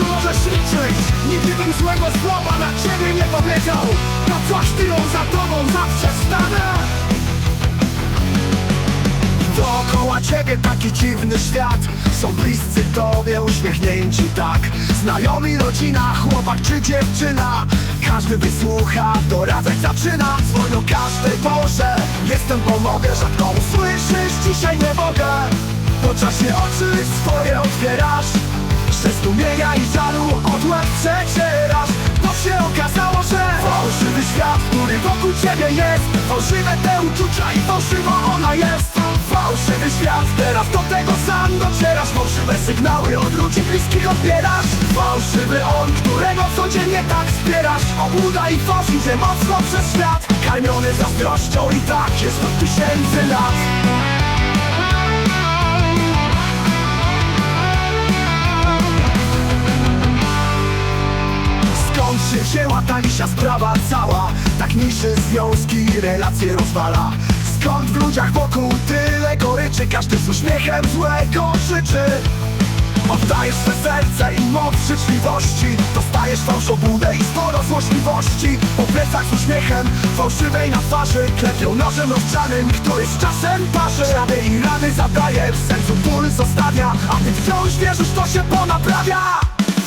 życiu możesz liczyć Nigdy bym złego słowa na ciebie nie powiedział. Coś tyłą za tobą zawsze stanę. Dookoła ciebie taki dziwny świat. Są bliscy tobie, uśmiechnięci tak. Znajomi, rodzina, chłopak czy dziewczyna. Każdy wysłucha, doradzać zaczyna. Dzwoń o każdej porze. Jestem, pomogę, rzadko usłyszysz Dzisiaj nie mogę. Po czasie oczy swoje otwierasz Ze zdumienia i żalu odłam przecierasz Bo się okazało, że Fałszywy świat, który wokół ciebie jest. Fałszywe te uczucia i fałszywa ona jest. Fałszywy świat, teraz do tego sam docierasz. Fałszywe sygnały od ludzi bliskich odbierasz. Fałszywy on, którego codziennie tak wspierasz. Obłuda i fałsz idzie mocno przez świat. Karmiony zazdrością i tak jest od tysięcy lat wzięła ta misia sprawa cała. Tak niszy związki relacje rozwala. Skąd w ludziach wokół tyle goryczy? Każdy z uśmiechem złego życzy Oddajesz swe serce i moc życzliwości. Dostajesz fałszobudę i sporo złośliwości. Po plecach z uśmiechem fałszywej na twarzy Klepią nożem rozgrzanym, który z czasem parzy. Rany i rany zadaje, w sercu ból zostawia. A ty wciąż wierzysz, to się ponaprawia.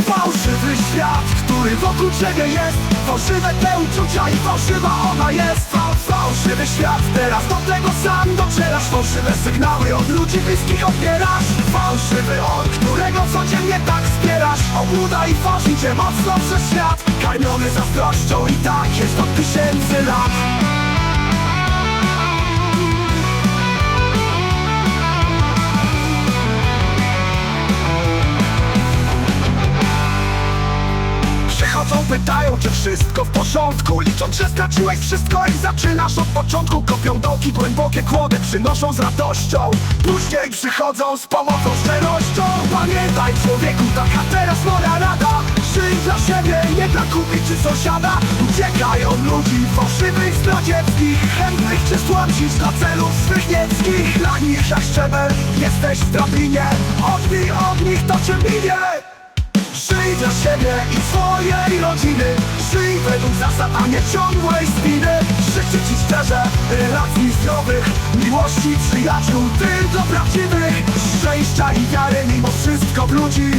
Fałszywy świat, który wokół ciebie jest Fałszywe te uczucia i fałszywa ona jest. Fa- Fałszywy świat, teraz do tego sam docierasz. Fałszywe sygnały od ludzi bliskich odbierasz. Fałszywy on, którego codziennie tak wspierasz Obłuda i fałsz mocno przez świat. Karmiony zazdrością i tak jest od tysięcy lat pytają, czy wszystko w porządku. Licząc, że straciłeś wszystko i zaczynasz od początku. Kopią dołki, głębokie kłody przynoszą z radością. Później przychodzą z pomocą, szczerością. Pamiętaj człowieku, taka teraz moja rada. Żyj dla siebie, nie dla kupy czy sąsiada. Uciekaj od ludzi fałszywych, zdradzieckich Chętnych cię stłamsić dla celów swych nieckich. Dla nich jak szczebel, jesteś w drabinie. Odbij od nich to czym minie Żyj dla siebie i swojej rodziny. Żyj według zasad, a nie ciągłej spiny Życzę ci szczerze relacji zdrowych Miłości, przyjaciół, tylko prawdziwych. Szczęścia i wiary mimo wszystko w ludzi.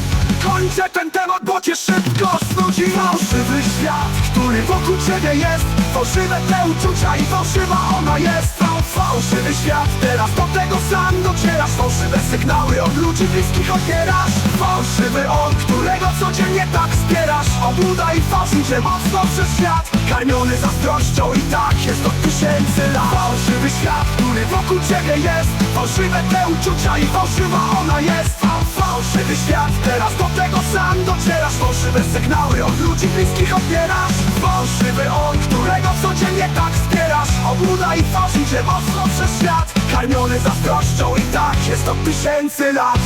Kończę ten temat, bo cię szybko snudzi Fałszywy świat, który wokół ciebie jest. Fałszywe te uczucia i fałszywa ona jest. Fał- Fałszywy świat, teraz do tego sam docierasz. Fałszywe sygnały od ludzi bliskich odbierasz Fałszywy on, którego codziennie tak wspierasz. Obłuda i fałsz idzie mocno przez świat. Karmiony zazdrością i tak jest od tysięcy lat. Fałszywy świat, który wokół ciebie jest. Fałszywe te uczucia i fałszywa ona jest. Fa- Fałszywy świat, teraz do tego sam docierasz. Fałszywe sygnały od ludzi bliskich odbierasz. Fałszywy on, którego codziennie tak wspierasz. Obłuda i fałsz idzie mocno przez świat. Karmiony zazdrością i tak jest od tysięcy lat